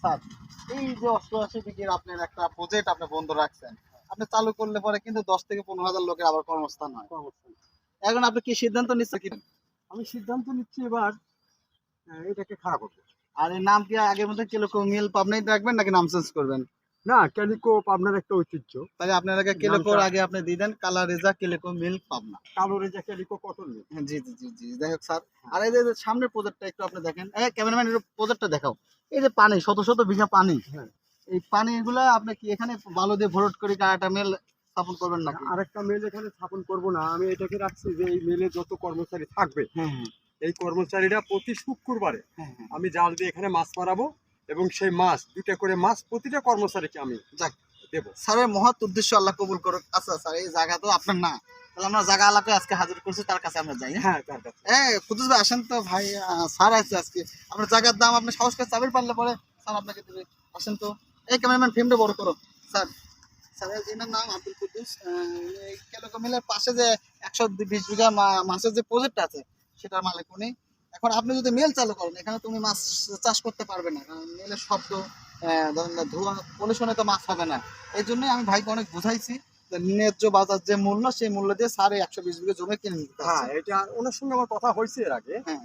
Sir এই যে অষ্টআশি বিঘের আপনার একটা প্রজেক্ট আপনি বন্ধ রাখছেন আপনি চালু করলে পরে কিন্তু দশ থেকে পনেরো হাজার লোকের আবার কর্মস্থান হয়। এখন আপনি কি সিদ্ধান্ত নিচ্ছেন কি? আমি সিদ্ধান্ত নিচ্ছি এবার এটাকে খারাপ করব আর এই নাম কি আগের মধ্যে লোক মিল পাবনাই রাখবেন নাকি নাম চেঞ্জ করবেন? না ক্যালিকো আপনার একটা ঐতিহ্য। তাহলে আপনাকে কেলেকোর আগে আপনি দিয়ে দেন কালার রেজা কেলেকো মিল পাবনা। কালো রেজা ক্যালিকো কটন জি জি জি জি যাই হোক স্যার। আর এই যে সামনের প্রজেক্টটা একটু আপনি দেখেন। ক্যামেরাম্যান একটু প্রজেক্টটা দেখাও। এই যে পানি শত শত বিঘা পানি। হ্যাঁ। এই পানিগুলো আপনি কি এখানে বালু দিয়ে ভরট করে কাটা মেল স্থাপন করবেন নাকি? আরেকটা মেল এখানে স্থাপন করব না। আমি এটাকে রাখছি যে এই মেলে যত কর্মচারী থাকবে হ্যাঁ হ্যাঁ। এই কর্মচারীরা প্রতি শুক্রবারে আমি জাল দিয়ে এখানে মাছ মারাবো। এবং সেই মাছ দুটা করে মাছ প্রতিটা কর্মচারীকে আমি যাক। দেবো। স্যারের মহৎ উদ্দেশ্য আল্লাহ কবুল করুক। আচ্ছা স্যার এই জায়গা তো আপনার না। তাহলে আমরা জায়গা আলাকে আজকে হাজির করছি তার কাছে আমরা যাই হ্যাঁ? হ্যাঁ তার কাছে। এ কুদুস ভাই আসেন তো ভাই স্যার আছে আজকে। আপনার জায়গার দাম আপনি সাহস করে পারলে পরে স্যার আপনাকে দেবে। আসেন তো। এই ক্যামেরাম্যান ফিল্মটা বড় করো। স্যার নাম আব্দুল কুদ্দুস আহ, এই মিলের পাশে যে একশো বিশ বিঘা মাছের যে প্রজেক্ট আছে সেটার মালিক উনি। এখন আপনি যদি মেল চালু করেন, এখানে তুমি মাছ চাষ করতে পারবে না। কারণ মেলের শব্দ ধরেন ধোয়া পলিউশনে তো মাছ হবে না। এই জন্যই আমি ভাইকে অনেক বুঝাইছি। ন্যায্য বাজার যে মূল্য সেই মূল্য দিয়ে এই একশো বিশ বিঘা জমি কিনে নিতে হ্যাঁ এটা ওনার সঙ্গে আমার কথা হয়েছে এর আগে। হ্যাঁ।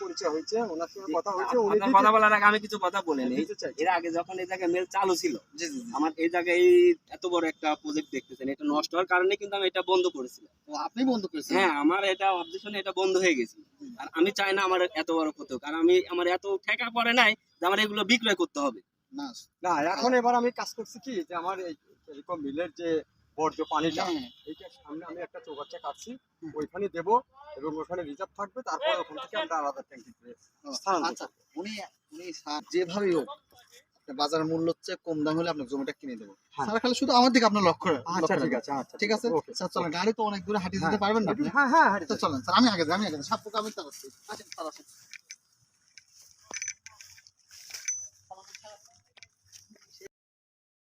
পরিচয় হয়েছে ওনার সঙ্গে কথা হয়েছে উনি কথা বলার আগে আমি কিছু কথা বলে নেই। এর আগে যখন এই জায়গায় মেল চালু ছিল জি জি জি। আমার এই জায়গায় এই এত বড় একটা প্রজেক্ট দেখতেছেন এটা নষ্ট হওয়ার কারণে কিন্তু আমি এটা বন্ধ করেছিলাম। আপনি বন্ধ করেছেন? হ্যাঁ আমার এটা অবজেকশনে এটা বন্ধ হয়ে গেছিল আর আমি চাই না আমার এত বড় ক্ষতি হোক। আর আমি আমার এত ঠেকা পড়ে নাই যে আমার এগুলো বিক্রয় করতে হবে। না। না এখন এবার আমি কাজ করছি কি যে আমার এই টেলিকম মিলের যে বর্জ্য পানিটা হ্যাঁ, এইটার সামনে আমি একটা চৌবাচ্চা কাটছি ওইখানে দেবো এবং ওখানে রিজার্ভ থাকবে তারপর ওখান থেকে আমরা আলাদা ট্যাঙ্কিতে ও, স্থানান্তর আচ্ছা উনি উনি স্যার যেভাবেই হোক বাজার মূল্য হচ্ছে কম দাম হলে আপনার জমিটা কিনে দেবো। হ্যাঁ। স্যার খালি শুধু আমার দিকে আপনার লক্ষ্য আচ্ছা ঠিক আছে আচ্ছা ঠিক আছে? স্যার চলেন গাড়ি তো অনেক দূরে হাঁটিয়ে যেতে হ্যাঁ। পারবেন না হ্যাঁ হ্যাঁ হ্যাঁ চলেন স্যার আমি আগে আমি আগে সাপ পোকা আমি আসেন আসেন